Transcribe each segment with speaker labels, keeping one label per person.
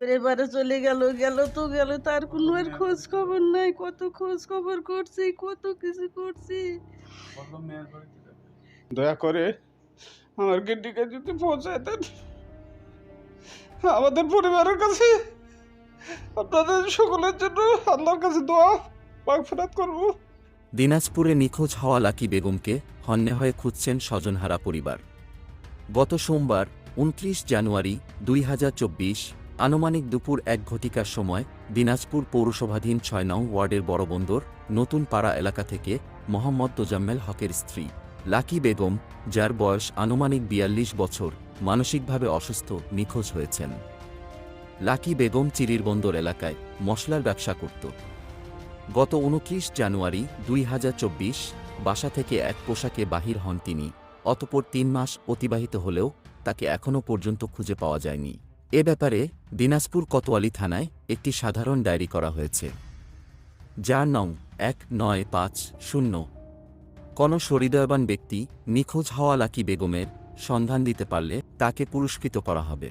Speaker 1: এবারে চলে গেল গেল তো গেল তার কোনো আর খোঁজ খবর নাই। কত খোঁজ খবর করছি কত কিছু করছি।
Speaker 2: দয়া করে আমার গিন্ডিকে যদি পৌঁছায় দেন আমাদের পরিবারের কাছে আপনাদের সকলের জন্য আল্লাহর কাছে দোয়া মাগফিরাত করব।
Speaker 3: দিনাজপুরে নিখোঁজ হওয়া লাকি বেগমকে হন্যে হয়ে খুঁজছেন স্বজনহারা পরিবার। গত সোমবার উনত্রিশ জানুয়ারি দুই হাজার চব্বিশ আনুমানিক দুপুর এক ঘটিকার সময় দিনাজপুর পৌরসভাধীন ছয় নং ওয়ার্ডের বড়বন্দর, নতুন পাড়া এলাকা থেকে মোহাম্মদ তোজাম্মেল হকের স্ত্রী, লাকি বেগম, যার বয়স আনুমানিক বিয়াল্লিশ বছর, মানসিকভাবে অসুস্থ, নিখোঁজ হয়েছেন। লাকি বেগম চিরির বন্দর এলাকায় মশলার ব্যবসা করত। গত উনত্রিশ জানুয়ারি দুই হাজার চব্বিশ বাসা থেকে এক পোশাকে বাহির হন তিনি, অতপর তিন মাস অতিবাহিত হলেও তাকে এখনও পর্যন্ত খুঁজে পাওয়া যায়নি। এ ব্যাপারে দিনাজপুর কোতোয়ালি থানায় একটি সাধারণ ডায়েরি করা হয়েছে। যার নং এক নয় পাঁচ শূন্য। কোনো সহৃদয়বান ব্যক্তি নিখোঁজ হওয়া লাকি বেগমের সন্ধান দিতে পারলে তাকে পুরস্কৃত করা হবে।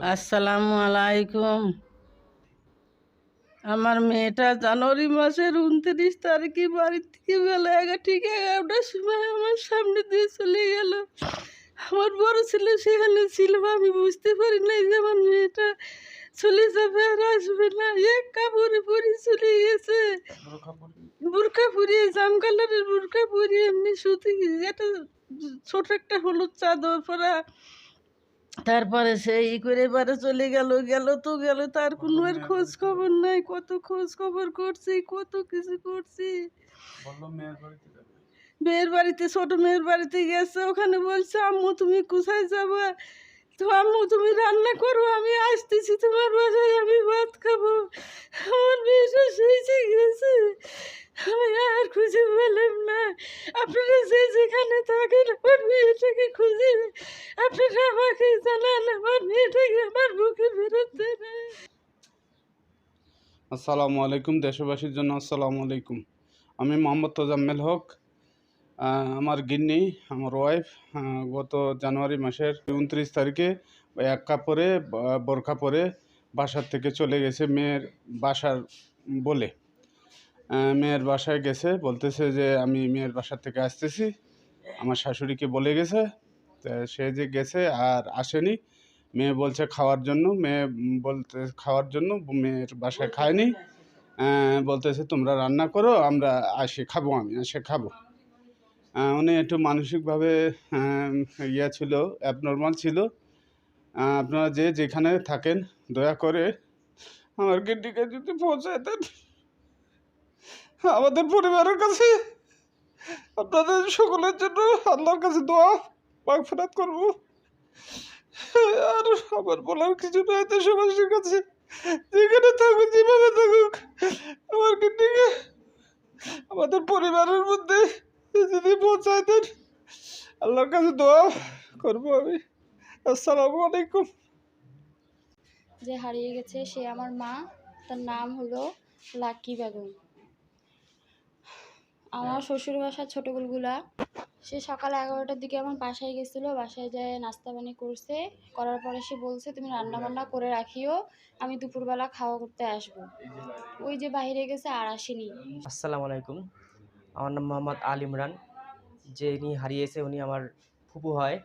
Speaker 1: আসসালামু আলাইকুম। আমার মেয়েটা জানুয়ারি মাসের উনত্রিশ তারিখে বাড়ির থেকে বেলা এগারো ঠিক এগারোটার সময় আমার সামনে দিয়ে চলে আমার বড় ছেলে সেখানে ছিল, আমি বুঝতে পারি নাই যে আমার মেয়েটা চলে যাবে আর আসবে না। এক কাপড়ে পরে চলে গেছে। বুরকা পরিয়ে জাম কালারের বুরকা পরিয়ে এমনি সুতি একটা ছোট একটা হলুদ চাদর পরা। তারপরে সেই করে এবারে চলে গেল গেল তো গেল, তার কোনো আর খোঁজ খবর নাই। কত খোঁজ খবর করছি, কত কিছু করছি। মেয়ের বাড়িতে, ছোট মেয়ের বাড়িতে গেছে, ওখানে বলছে, আম্মু, তুমি কোথায় যাবে? তো আম্মু, তুমি রান্না করো, আমি আসতেছি তোমার বাসায়, আমি ভাত খাব। আমার মেয়েটা সেই গেছে। আমি আর খুঁজে পেলাম না। আপনারা যে যেখানে থাকেন, আমার মেয়েটাকে খুঁজে আপনারা আমাকে জানান, আমার মেয়েটাকে আমার বুকে ফেরত দেন।
Speaker 2: আসসালামু আলাইকুম, দেশবাসীর জন্য আসসালামু আলাইকুম। আমি মোহাম্মদ তোজাম্মেল হক আমার গিন্নি, আমার ওয়াইফ গত জানুয়ারি মাসের উনত্রিশ তারিখে এক কাপড়ে বোরখা পরে বাসার থেকে চলে গেছে মেয়ের বাসার বলে। মেয়ের বাসায় গেছে, বলতেছে যে আমি মেয়ের বাসার থেকে আসতেছি। আমার শাশুড়িকে বলে গেছে সে যে গেছে আর আসেনি। মেয়ে বলছে খাওয়ার জন্য, মেয়ে বলতে খাওয়ার জন্য, মেয়ের বাসায় খায়নি। বলতেছে তোমরা রান্না করো, আমরা আসি, খাব আমি, এসে খাব। উনি একটু মানসিকভাবে ইয়ে ছিল অ্যাবনর্মাল ছিল। আপনারা যে যেখানে থাকেন, দয়া করে আমার গিন্ডিকে যদি পৌঁছায় দেন। আমাদের পরিবারের কাছে আপনাদের সকলের জন্য আল্লাহর কাছে দোয়া মাগফিরাত করব। আর আমার বলার কিছু নয় দেশবাসীর কাছে যেখানে থাকুক যেভাবে থাকুক আমার গিন্ডিকে আমাদের পরিবারের মধ্যে যদি পৌঁছায় দেন আল্লাহর কাছে দোয়া করব আমি। আসসালামু আলাইকুম।
Speaker 4: যে হারিয়ে গেছে সে আমার মা তার নাম হলো লাকি বেগম। আমার শ্বশুর বাসা ছোটো গুলগুলা সে সকাল এগারোটার দিকে আমার বাসায় গেছিল বাসায় যায় নাস্তা পানি করছে করার পরে সে বলছে তুমি রান্না বান্না করে রাখিও আমি দুপুরবেলা খাওয়া করতে আসব। ওই যে বাইরে গেছে আর আসেনি।
Speaker 5: আসসালামু আলাইকুম। আমার নাম মোহাম্মদ আল ইমরান। যে ইনি হারিয়েছে উনি আমার ফুপু হয়।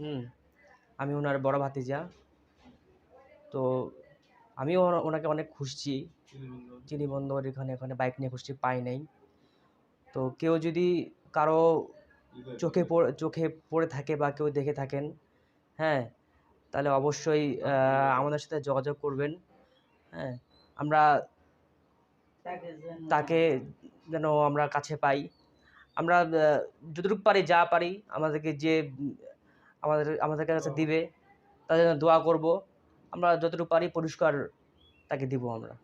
Speaker 5: হুম। আমি ওনার বড় ভাতিজা। তো আমিও ওনা- ওনাকে অনেক খুঁজছি চিনি বন্দর এখানে এখানে বাইক নিয়ে খুঁজছি পাই নাই। তো কেউ যদি কারও চোখে পড়ে চোখে পড়ে থাকে বা কেউ দেখে থাকেন হ্যাঁ তাহলে অবশ্যই আমাদের সাথে যোগাযোগ করবেন হ্যাঁ। আমরা তাকে যেন আমরা কাছে পাই। আমরা যতটুকু পারি যা পারি আমাদেরকে যে, আমাদের আমাদের কাছে দিবে তাদের জন্য দোয়া করব। আমরা যতটুকু পারি পরিষ্কার তাকে দিব আমরা।